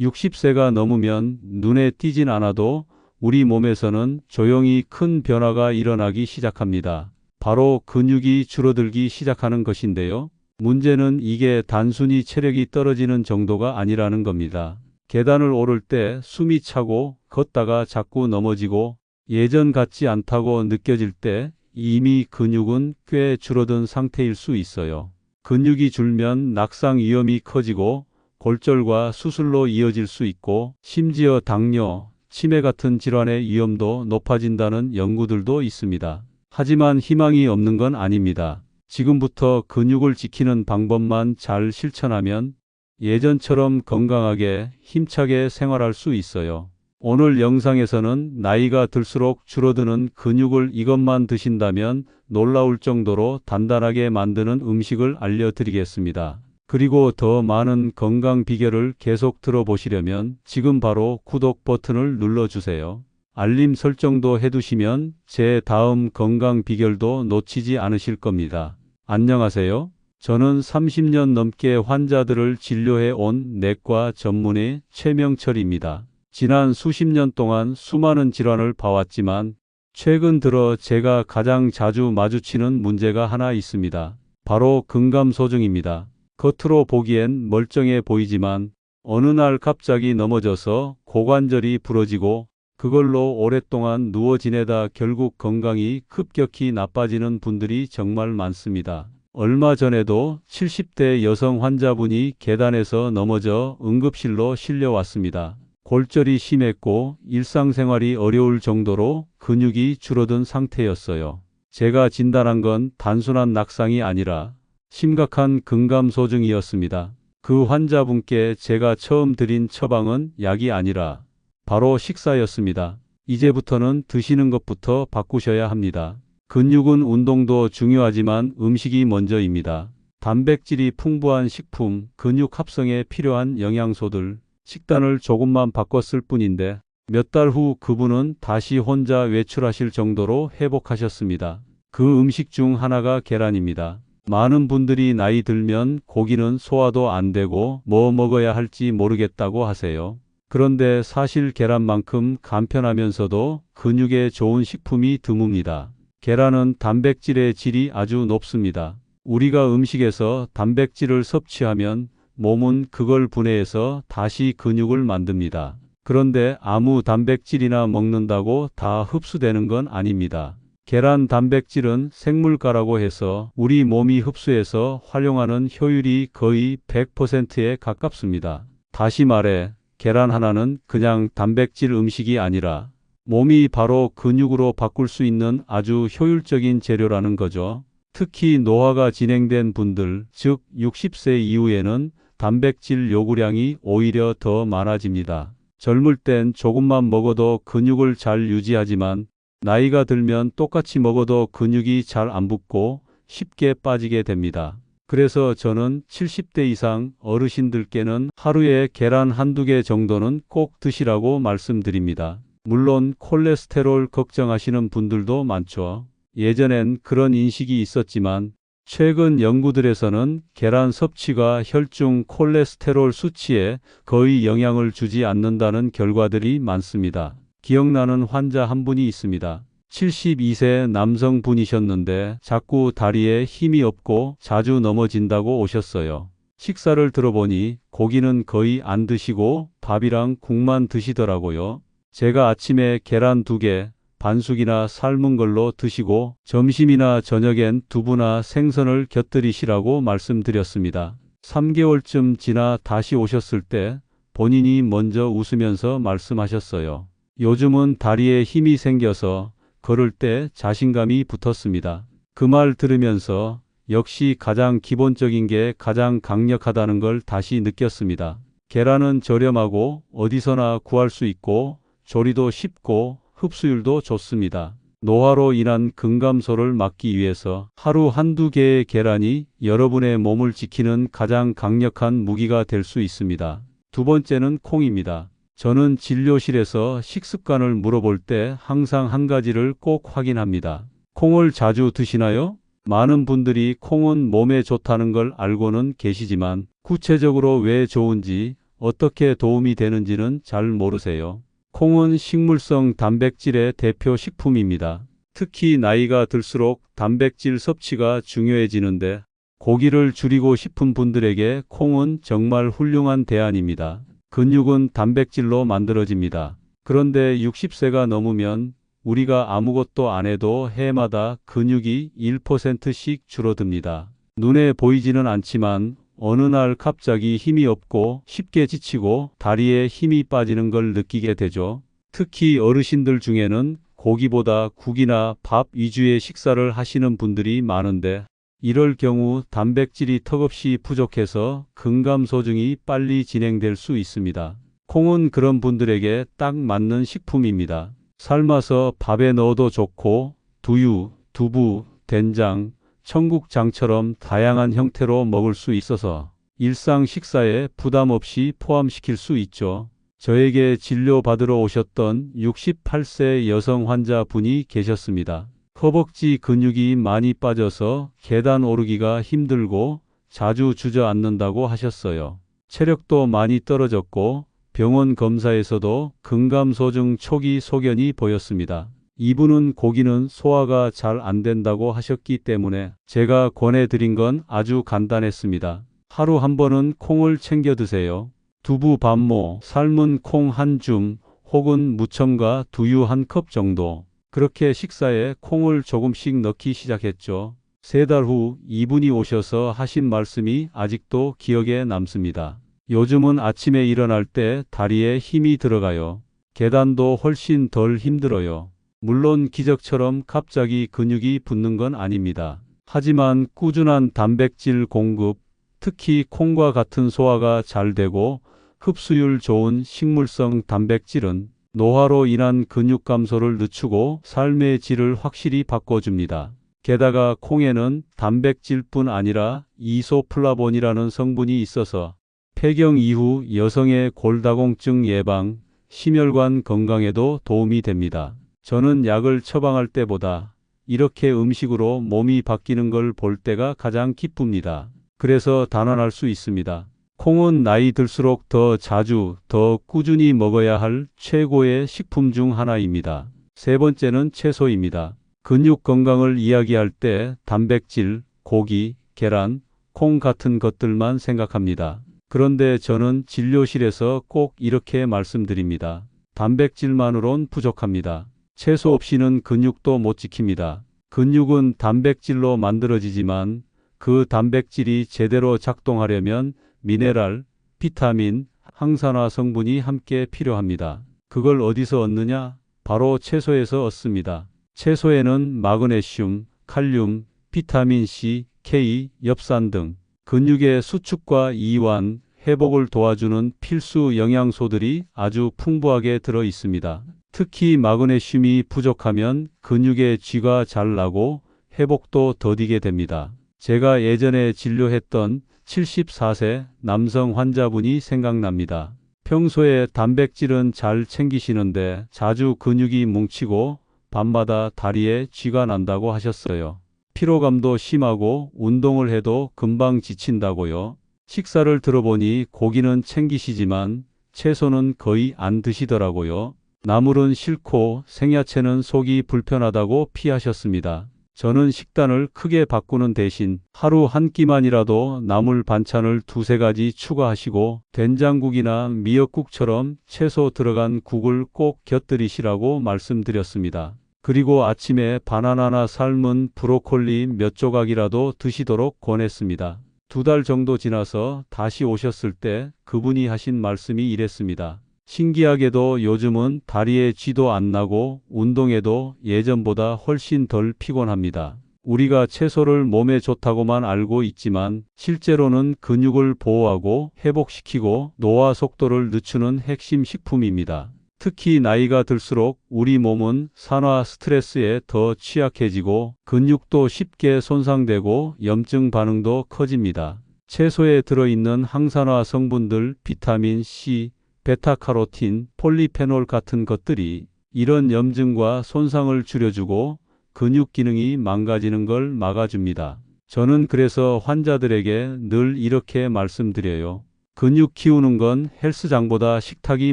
60세가 넘으면 눈에 띄진 않아도 우리 몸에서는 조용히 큰 변화가 일어나기 시작합니다. 바로 근육이 줄어들기 시작하는 것인데요. 문제는 이게 단순히 체력이 떨어지는 정도가 아니라는 겁니다. 계단을 오를 때 숨이 차고 걷다가 자꾸 넘어지고 예전 같지 않다고 느껴질 때 이미 근육은 꽤 줄어든 상태일 수 있어요. 근육이 줄면 낙상 위험이 커지고 골절과 수술로 이어질 수 있고 심지어 당뇨, 치매 같은 질환의 위험도 높아진다는 연구들도 있습니다. 하지만 희망이 없는 건 아닙니다. 지금부터 근육을 지키는 방법만 잘 실천하면 예전처럼 건강하게 힘차게 생활할 수 있어요. 오늘 영상에서는 나이가 들수록 줄어드는 근육을 이것만 드신다면 놀라울 정도로 단단하게 만드는 음식을 알려드리겠습니다. 그리고 더 많은 건강 비결을 계속 들어보시려면 지금 바로 구독 버튼을 눌러주세요. 알림 설정도 해두시면 제 다음 건강 비결도 놓치지 않으실 겁니다. 안녕하세요. 저는 30년 넘게 환자들을 진료해 온 내과 전문의 최명철입니다. 지난 수십 년 동안 수많은 질환을 봐왔지만 최근 들어 제가 가장 자주 마주치는 문제가 하나 있습니다. 바로 근감소증입니다. 겉으로 보기엔 멀쩡해 보이지만 어느 날 갑자기 넘어져서 고관절이 부러지고 그걸로 오랫동안 누워 지내다 결국 건강이 급격히 나빠지는 분들이 정말 많습니다. 얼마 전에도 70대 여성 환자분이 계단에서 넘어져 응급실로 실려왔습니다. 골절이 심했고 일상생활이 어려울 정도로 근육이 줄어든 상태였어요. 제가 진단한 건 단순한 낙상이 아니라 심각한 근감소증이었습니다. 그 환자분께 제가 처음 드린 처방은 약이 아니라 바로 식사였습니다. 이제부터는 드시는 것부터 바꾸셔야 합니다. 근육은 운동도 중요하지만 음식이 먼저입니다. 단백질이 풍부한 식품, 근육 합성에 필요한 영양소들, 식단을 조금만 바꿨을 뿐인데 몇 달 후 그분은 다시 혼자 외출하실 정도로 회복하셨습니다. 그 음식 중 하나가 계란입니다. 많은 분들이 나이 들면 고기는 소화도 안 되고 뭐 먹어야 할지 모르겠다고 하세요. 그런데 사실 계란만큼 간편하면서도 근육에 좋은 식품이 드뭅니다. 계란은 단백질의 질이 아주 높습니다. 우리가 음식에서 단백질을 섭취하면 몸은 그걸 분해해서 다시 근육을 만듭니다. 그런데 아무 단백질이나 먹는다고 다 흡수되는 건 아닙니다. 계란 단백질은 생물가라고 해서 우리 몸이 흡수해서 활용하는 효율이 거의 100%에 가깝습니다. 다시 말해, 계란 하나는 그냥 단백질 음식이 아니라 몸이 바로 근육으로 바꿀 수 있는 아주 효율적인 재료라는 거죠. 특히 노화가 진행된 분들, 즉 60세 이후에는 단백질 요구량이 오히려 더 많아집니다. 젊을 땐 조금만 먹어도 근육을 잘 유지하지만 나이가 들면 똑같이 먹어도 근육이 잘 안 붙고 쉽게 빠지게 됩니다. 그래서 저는 70대 이상 어르신들께는 하루에 계란 한두 개 정도는 꼭 드시라고 말씀드립니다. 물론 콜레스테롤 걱정하시는 분들도 많죠. 예전엔 그런 인식이 있었지만 최근 연구들에서는 계란 섭취가 혈중 콜레스테롤 수치에 거의 영향을 주지 않는다는 결과들이 많습니다. 기억나는 환자 한 분이 있습니다. 72세 남성분이셨는데 자꾸 다리에 힘이 없고 자주 넘어진다고 오셨어요. 식사를 들어보니 고기는 거의 안 드시고 밥이랑 국만 드시더라고요. 제가 아침에 계란 두 개, 반숙이나 삶은 걸로 드시고 점심이나 저녁엔 두부나 생선을 곁들이시라고 말씀드렸습니다. 3개월쯤 지나 다시 오셨을 때 본인이 먼저 웃으면서 말씀하셨어요. 요즘은 다리에 힘이 생겨서 걸을 때 자신감이 붙었습니다. 그 말 들으면서 역시 가장 기본적인 게 가장 강력하다는 걸 다시 느꼈습니다. 계란은 저렴하고 어디서나 구할 수 있고 조리도 쉽고 흡수율도 좋습니다. 노화로 인한 근감소를 막기 위해서 하루 한두 개의 계란이 여러분의 몸을 지키는 가장 강력한 무기가 될 수 있습니다. 두 번째는 콩입니다. 저는 진료실에서 식습관을 물어볼 때 항상 한 가지를 꼭 확인합니다. 콩을 자주 드시나요? 많은 분들이 콩은 몸에 좋다는 걸 알고는 계시지만 구체적으로 왜 좋은지 어떻게 도움이 되는지는 잘 모르세요. 콩은 식물성 단백질의 대표 식품입니다. 특히 나이가 들수록 단백질 섭취가 중요해지는데 고기를 줄이고 싶은 분들에게 콩은 정말 훌륭한 대안입니다. 근육은 단백질로 만들어집니다. 그런데 60세가 넘으면 우리가 아무것도 안 해도 해마다 근육이 1%씩 줄어듭니다. 눈에 보이지는 않지만 어느 날 갑자기 힘이 없고 쉽게 지치고 다리에 힘이 빠지는 걸 느끼게 되죠. 특히 어르신들 중에는 고기보다 국이나 밥 위주의 식사를 하시는 분들이 많은데 이럴 경우 단백질이 턱없이 부족해서 근감소증이 빨리 진행될 수 있습니다. 콩은 그런 분들에게 딱 맞는 식품입니다. 삶아서 밥에 넣어도 좋고 두유, 두부, 된장, 청국장처럼 다양한 형태로 먹을 수 있어서 일상 식사에 부담 없이 포함시킬 수 있죠. 저에게 진료받으러 오셨던 68세 여성 환자분이 계셨습니다. 허벅지 근육이 많이 빠져서 계단 오르기가 힘들고 자주 주저앉는다고 하셨어요. 체력도 많이 떨어졌고 병원 검사에서도 근감소증 초기 소견이 보였습니다. 이분은 고기는 소화가 잘 안 된다고 하셨기 때문에 제가 권해드린 건 아주 간단했습니다. 하루 한 번은 콩을 챙겨 드세요. 두부 반모, 삶은 콩 한 줌, 혹은 무첨가 두유 한 컵 정도. 그렇게 식사에 콩을 조금씩 넣기 시작했죠. 세 달 후 이분이 오셔서 하신 말씀이 아직도 기억에 남습니다. 요즘은 아침에 일어날 때 다리에 힘이 들어가요. 계단도 훨씬 덜 힘들어요. 물론 기적처럼 갑자기 근육이 붙는 건 아닙니다. 하지만 꾸준한 단백질 공급, 특히 콩과 같은 소화가 잘 되고 흡수율 좋은 식물성 단백질은 노화로 인한 근육 감소를 늦추고 삶의 질을 확실히 바꿔줍니다. 게다가 콩에는 단백질뿐 아니라 이소플라본이라는 성분이 있어서 폐경 이후 여성의 골다공증 예방, 심혈관 건강에도 도움이 됩니다. 저는 약을 처방할 때보다 이렇게 음식으로 몸이 바뀌는 걸 볼 때가 가장 기쁩니다. 그래서 단언할 수 있습니다. 콩은 나이 들수록 더 자주, 더 꾸준히 먹어야 할 최고의 식품 중 하나입니다. 세 번째는 채소입니다. 근육 건강을 이야기할 때 단백질, 고기, 계란, 콩 같은 것들만 생각합니다. 그런데 저는 진료실에서 꼭 이렇게 말씀드립니다. 단백질만으론 부족합니다. 채소 없이는 근육도 못 지킵니다. 근육은 단백질로 만들어지지만 그 단백질이 제대로 작동하려면 미네랄, 비타민, 항산화 성분이 함께 필요합니다. 그걸 어디서 얻느냐? 바로 채소에서 얻습니다. 채소에는 마그네슘, 칼륨, 비타민 C, K, 엽산 등 근육의 수축과 이완, 회복을 도와주는 필수 영양소들이 아주 풍부하게 들어 있습니다. 특히 마그네슘이 부족하면 근육의 쥐가 잘 나고 회복도 더디게 됩니다. 제가 예전에 진료했던 74세 남성 환자분이 생각납니다. 평소에 단백질은 잘 챙기시는데 자주 근육이 뭉치고 밤마다 다리에 쥐가 난다고 하셨어요. 피로감도 심하고 운동을 해도 금방 지친다고요. 식사를 들어보니 고기는 챙기시지만 채소는 거의 안 드시더라고요. 나물은 싫고 생야채는 속이 불편하다고 피하셨습니다. 저는 식단을 크게 바꾸는 대신 하루 한 끼만이라도 나물 반찬을 두세 가지 추가하시고 된장국이나 미역국처럼 채소 들어간 국을 꼭 곁들이시라고 말씀드렸습니다. 그리고 아침에 바나나나 삶은 브로콜리 몇 조각이라도 드시도록 권했습니다. 두 달 정도 지나서 다시 오셨을 때 그분이 하신 말씀이 이랬습니다. 신기하게도 요즘은 다리에 쥐도 안 나고 운동해도 예전보다 훨씬 덜 피곤합니다. 우리가 채소를 몸에 좋다고만 알고 있지만 실제로는 근육을 보호하고 회복시키고 노화 속도를 늦추는 핵심 식품입니다. 특히 나이가 들수록 우리 몸은 산화 스트레스에 더 취약해지고 근육도 쉽게 손상되고 염증 반응도 커집니다. 채소에 들어있는 항산화 성분들 비타민 C, 베타카로틴, 폴리페놀 같은 것들이 이런 염증과 손상을 줄여주고 근육 기능이 망가지는 걸 막아줍니다. 저는 그래서 환자들에게 늘 이렇게 말씀드려요. 근육 키우는 건 헬스장보다 식탁이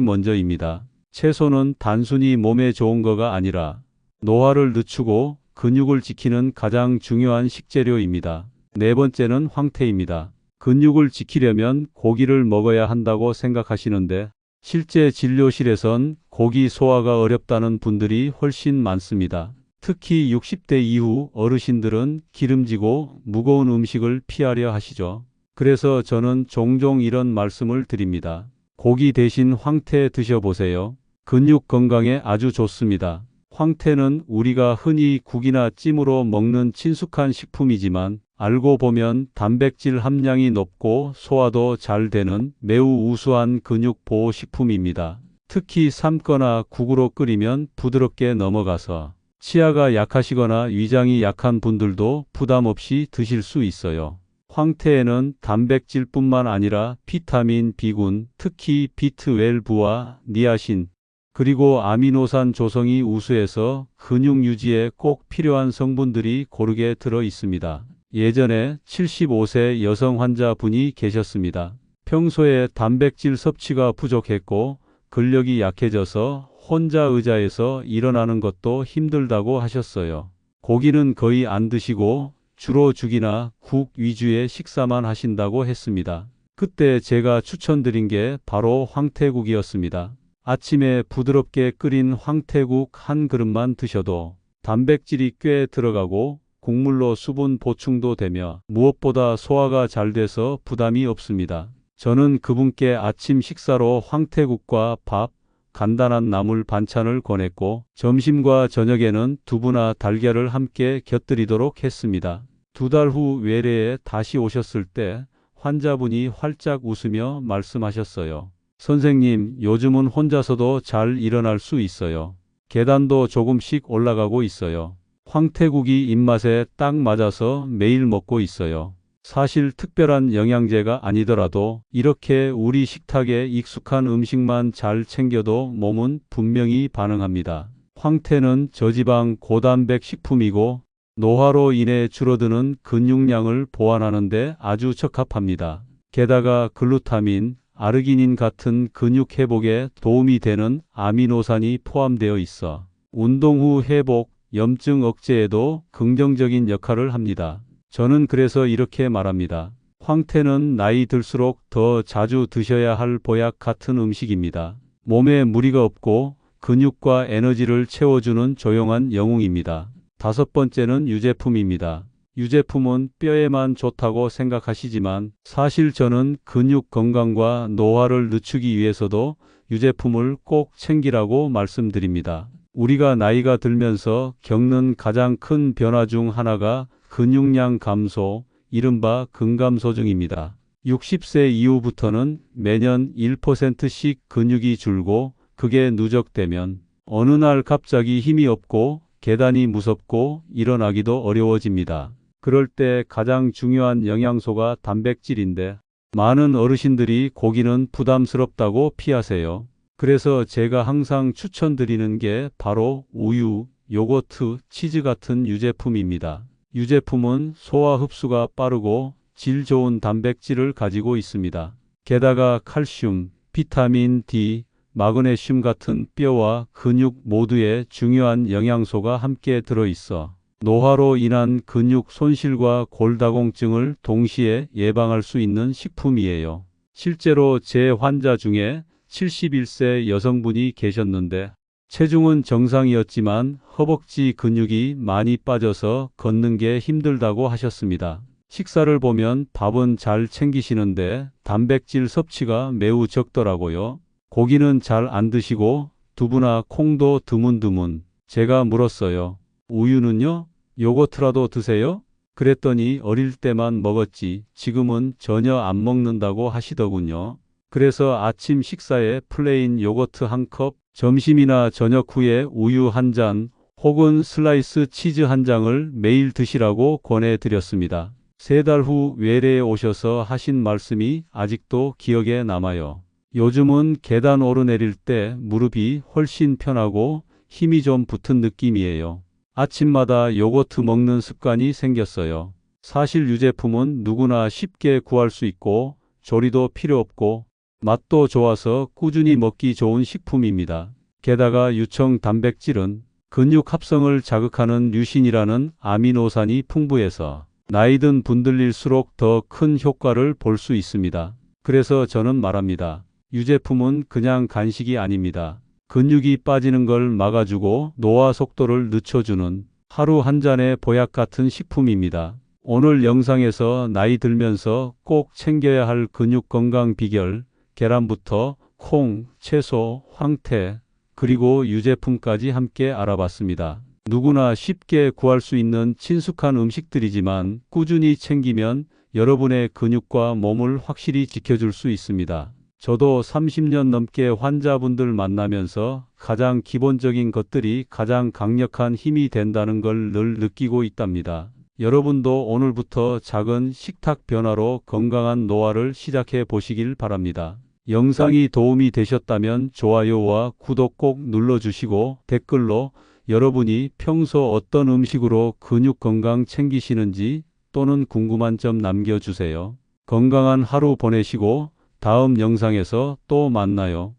먼저입니다. 채소는 단순히 몸에 좋은 거가 아니라 노화를 늦추고 근육을 지키는 가장 중요한 식재료입니다. 네 번째는 황태입니다. 근육을 지키려면 고기를 먹어야 한다고 생각하시는데 실제 진료실에선 고기 소화가 어렵다는 분들이 훨씬 많습니다. 특히 60대 이후 어르신들은 기름지고 무거운 음식을 피하려 하시죠. 그래서 저는 종종 이런 말씀을 드립니다. 고기 대신 황태 드셔보세요. 근육 건강에 아주 좋습니다. 황태는 우리가 흔히 국이나 찜으로 먹는 친숙한 식품이지만 알고 보면 단백질 함량이 높고 소화도 잘 되는 매우 우수한 근육 보호 식품입니다. 특히 삶거나 국으로 끓이면 부드럽게 넘어가서 치아가 약하시거나 위장이 약한 분들도 부담 없이 드실 수 있어요. 황태에는 단백질뿐만 아니라 비타민 B군, 특히 비트12와 니아신, 그리고 아미노산 조성이 우수해서 근육 유지에 꼭 필요한 성분들이 고르게 들어 있습니다. 예전에 75세 여성 환자분이 계셨습니다. 평소에 단백질 섭취가 부족했고 근력이 약해져서 혼자 의자에서 일어나는 것도 힘들다고 하셨어요. 고기는 거의 안 드시고 주로 죽이나 국 위주의 식사만 하신다고 했습니다. 그때 제가 추천드린 게 바로 황태국이었습니다. 아침에 부드럽게 끓인 황태국 한 그릇만 드셔도 단백질이 꽤 들어가고 국물로 수분 보충도 되며 무엇보다 소화가 잘 돼서 부담이 없습니다. 저는 그분께 아침 식사로 황태국과 밥, 간단한 나물 반찬을 권했고 점심과 저녁에는 두부나 달걀을 함께 곁들이도록 했습니다. 두 달 후 외래에 다시 오셨을 때 환자분이 활짝 웃으며 말씀하셨어요. 선생님, 요즘은 혼자서도 잘 일어날 수 있어요. 계단도 조금씩 올라가고 있어요. 황태국이 입맛에 딱 맞아서 매일 먹고 있어요. 사실 특별한 영양제가 아니더라도 이렇게 우리 식탁에 익숙한 음식만 잘 챙겨도 몸은 분명히 반응합니다. 황태는 저지방 고단백 식품이고 노화로 인해 줄어드는 근육량을 보완하는데 아주 적합합니다. 게다가 글루타민, 아르기닌 같은 근육 회복에 도움이 되는 아미노산이 포함되어 있어 운동 후 회복, 염증 억제에도 긍정적인 역할을 합니다. 저는 그래서 이렇게 말합니다. 황태는 나이 들수록 더 자주 드셔야 할 보약 같은 음식입니다. 몸에 무리가 없고 근육과 에너지를 채워주는 조용한 영웅입니다. 다섯 번째는 유제품입니다. 유제품은 뼈에만 좋다고 생각하시지만 사실 저는 근육 건강과 노화를 늦추기 위해서도 유제품을 꼭 챙기라고 말씀드립니다. 우리가 나이가 들면서 겪는 가장 큰 변화 중 하나가 근육량 감소, 이른바 근감소증입니다. 60세 이후부터는 매년 1%씩 근육이 줄고 그게 누적되면 어느 날 갑자기 힘이 없고 계단이 무섭고 일어나기도 어려워집니다. 그럴 때 가장 중요한 영양소가 단백질인데 많은 어르신들이 고기는 부담스럽다고 피하세요. 그래서 제가 항상 추천드리는 게 바로 우유, 요거트, 치즈 같은 유제품입니다. 유제품은 소화 흡수가 빠르고 질 좋은 단백질을 가지고 있습니다. 게다가 칼슘, 비타민 D, 마그네슘 같은 뼈와 근육 모두에 중요한 영양소가 함께 들어있어 노화로 인한 근육 손실과 골다공증을 동시에 예방할 수 있는 식품이에요. 실제로 제 환자 중에 71세 여성분이 계셨는데 체중은 정상이었지만 허벅지 근육이 많이 빠져서 걷는 게 힘들다고 하셨습니다. 식사를 보면 밥은 잘 챙기시는데 단백질 섭취가 매우 적더라고요. 고기는 잘 안 드시고 두부나 콩도 드문드문. 제가 물었어요. 우유는요? 요거트라도 드세요? 그랬더니 어릴 때만 먹었지 지금은 전혀 안 먹는다고 하시더군요. 그래서 아침 식사에 플레인 요거트 한 컵, 점심이나 저녁 후에 우유 한 잔, 혹은 슬라이스 치즈 한 장을 매일 드시라고 권해드렸습니다. 세 달 후 외래에 오셔서 하신 말씀이 아직도 기억에 남아요. 요즘은 계단 오르내릴 때 무릎이 훨씬 편하고 힘이 좀 붙은 느낌이에요. 아침마다 요거트 먹는 습관이 생겼어요. 사실 유제품은 누구나 쉽게 구할 수 있고 조리도 필요 없고 맛도 좋아서 꾸준히 먹기 좋은 식품입니다. 게다가 유청 단백질은 근육 합성을 자극하는 류신이라는 아미노산이 풍부해서 나이 든 분들일수록 더 큰 효과를 볼 수 있습니다. 그래서 저는 말합니다. 유제품은 그냥 간식이 아닙니다. 근육이 빠지는 걸 막아주고 노화 속도를 늦춰주는 하루 한 잔의 보약 같은 식품입니다. 오늘 영상에서 나이 들면서 꼭 챙겨야 할 근육 건강 비결, 계란부터 콩, 채소, 황태, 그리고 유제품까지 함께 알아봤습니다. 누구나 쉽게 구할 수 있는 친숙한 음식들이지만 꾸준히 챙기면 여러분의 근육과 몸을 확실히 지켜줄 수 있습니다. 저도 30년 넘게 환자분들 만나면서 가장 기본적인 것들이 가장 강력한 힘이 된다는 걸 늘 느끼고 있답니다. 여러분도 오늘부터 작은 식탁 변화로 건강한 노화를 시작해 보시길 바랍니다. 영상이 도움이 되셨다면 좋아요와 구독 꼭 눌러주시고 댓글로 여러분이 평소 어떤 음식으로 근육 건강 챙기시는지 또는 궁금한 점 남겨주세요. 건강한 하루 보내시고 다음 영상에서 또 만나요.